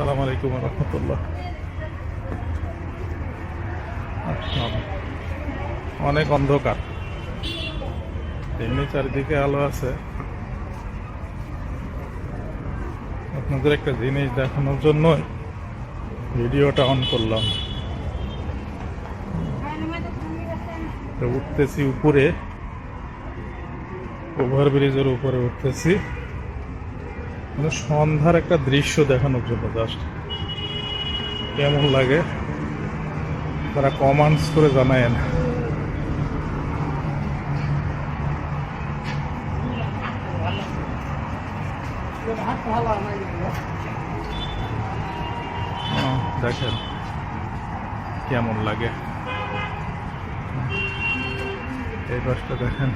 সালাম আলাইকুম রহমতুল্লাহ। অনেক অন্ধকার। এমনি চারিদিকে আলো আছে। আপনাদের একটা জিনিস দেখানোর জন্য ভিডিওটা অন করলাম। উঠতেছি উপরে, ওভারব্রিজের উপরে উঠতেছি। মানে সন্ধ্যার একটা দৃশ্য দেখানোর জন্য জাস্ট কেমন লাগে? তারা কমান্ডস করে জানায়েন। আহ, দেখেন কেমন লাগে। এই পাশটা দেখেন।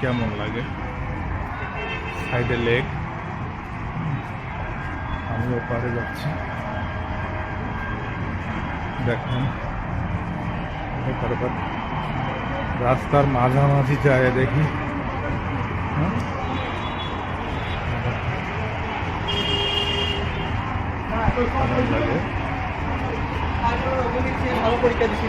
কেমন লাগে? সাইডে লেক আমি ওপারে যাচ্ছি। দেখুন। এপারে পারে। রাস্তার মাঝামাঝি যায় দেখি। হ্যাঁ? ভালো পরীক্ষা দিচ্ছি।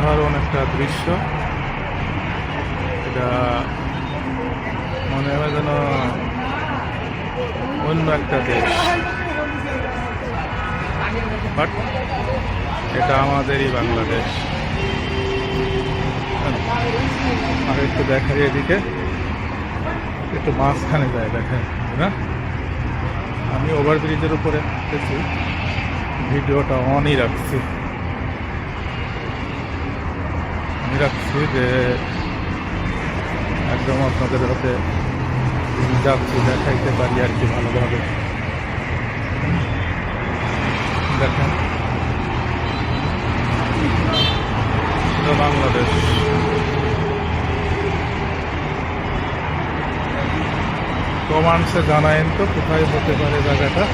অসাধারণ একটা দৃশ্য। এটা মনে হয় যেন অন্য একটা দেশ। বাট এটা আমাদেরই বাংলাদেশ। আর একটু দেখাই এদিকে। একটু মাঝখানে যায় দেখেন না? আমি ওভারব্রিজের উপরে ভিডিওটা অনই রাখছি। আমি রাখছি যে একদম আপনাদের হাতে যাচ্ছি, দেখাইতে পারি আর কি ভালোভাবে। দেখেন। বাংলাদেশ। কমান্ডসে জানায়েন তো, কোথায় হতে পারে জায়গাটা।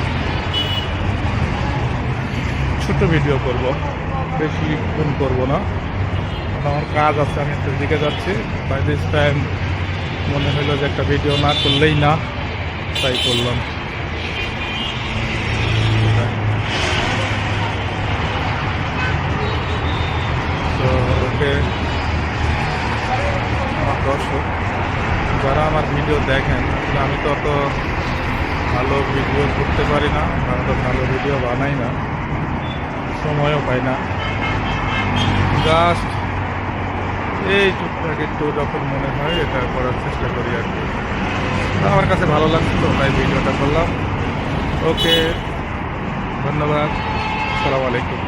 ছোট ভিডিও করব, বেশি ফোন করব না। আমার কাজ আছে, আমি একটা দিকে যাচ্ছি। বাই দিস টাইম মনে হলো যে একটা ভিডিও না করলেই না, তাই করলাম। তো ওকে, আমার দর্শক, যারা আমার ভিডিও দেখেন আমি তো অত ভালো ভিডিও করতে পারি না আমি তো ভালো ভিডিও বানাই না, সময়ও পাই না। জাস্ট এই টুকটাক একটু যখন মনে হয় এটা করার চেষ্টা করি আর কি। আমার কাছে ভালো লাগছিল তাই ভিডিওটা করলাম। ওকে, ধন্যবাদ। সালাম আলাইকুম।